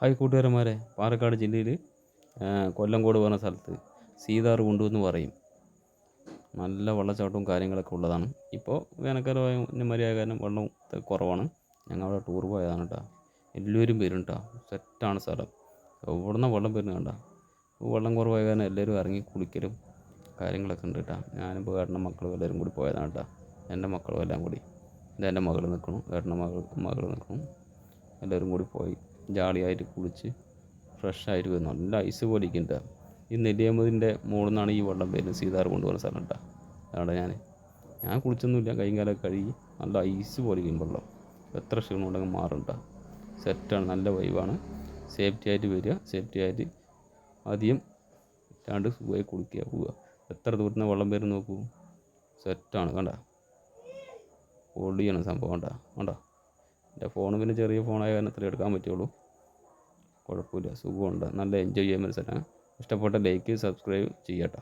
Hi കൂട്ടുകാരന്മാരെ Palakkad ജില്ലയിൽ കൊല്ലംകോട് പറഞ്ഞ സ്ഥലത്ത് സീതാർ കൊണ്ടു എന്ന് പറയും. നല്ല വെള്ളച്ചാട്ടവും കാര്യങ്ങളൊക്കെ ഉള്ളതാണ്. ഇപ്പോൾ വേനൽക്കാലമായ മര്യാദ കാരണം വെള്ളം കുറവാണ്. ഞങ്ങൾ അവിടെ ടൂർ പോയതാണ് കേട്ടോ എല്ലാവരും വരും കേട്ടോ സെറ്റാണ് സ്ഥലം. എവിടുന്ന വെള്ളം വരുന്നത് കണ്ട? വെള്ളം കുറവായ കാരണം എല്ലാവരും ഇറങ്ങി കുളിക്കലും കാര്യങ്ങളൊക്കെ ഉണ്ട് കേട്ടോ ഞാനും ഇപ്പോൾ ഏട്ടനും മക്കളും എല്ലാവരും കൂടി പോയതാണ് കേട്ടോ എന്റെ മക്കളും എല്ലാം കൂടി. എന്റെ മകൾ നിൽക്കണം ഏട്ടന്റെ മകൾ മകൾ നിൽക്കണം എല്ലാവരും കൂടി പോയി. ജാളിയായിട്ട് കുളിച്ച് ഫ്രഷായിട്ട് വരുന്നു നല്ല ഐസ് പോലെ ഇരിക്കുന്നുണ്ട്. ഈ നെല്ലിയമ്മതിന്റെ മുകളിൽ നിന്നാണ് ഈ വെള്ളം വരുന്നത്. സീതാർ കൊണ്ടുപോകുന്ന സ്ഥലം കേട്ടോ. അവിടെ ഞാൻ. ഞാൻ കുളിച്ചൊന്നുമില്ല. കൈയും കാലൊക്കെ കഴുകി നല്ല ഐസ് പോലെ ഇരിക്കും വെള്ളം. എത്ര ക്ഷീണം ഉണ്ടെങ്കിൽ മാറുണ്ട സെറ്റാണ്. നല്ല വൈവാണ് സേഫ്റ്റി ആയിട്ട് വരിക. സേഫ്റ്റി ആയിട്ട് ആദ്യം ഇല്ലാണ്ട് സുഖമായി കുളിക്കുക പോവുക. എത്ര ദൂരത്തിന് വെള്ളം വരും നോക്കൂ. സെറ്റാണ്. കണ്ട? പൊളിയാണ് സംഭവം. കണ്ട? കണ്ടോ? എന്റെ ഫോൺ പിന്നെ ചെറിയ ഫോണായ കാരണം അത്രയും എടുക്കാൻ പറ്റുള്ളൂ. കുഴപ്പമില്ല സുഖമുണ്ട്. നല്ല എൻജോയ് ചെയ്യാൻ പറ്റുന്ന സ്ഥലമാണ്. ഇഷ്ടപ്പെട്ട ലൈക്ക് സബ്സ്ക്രൈബ് ചെയ്യട്ടോ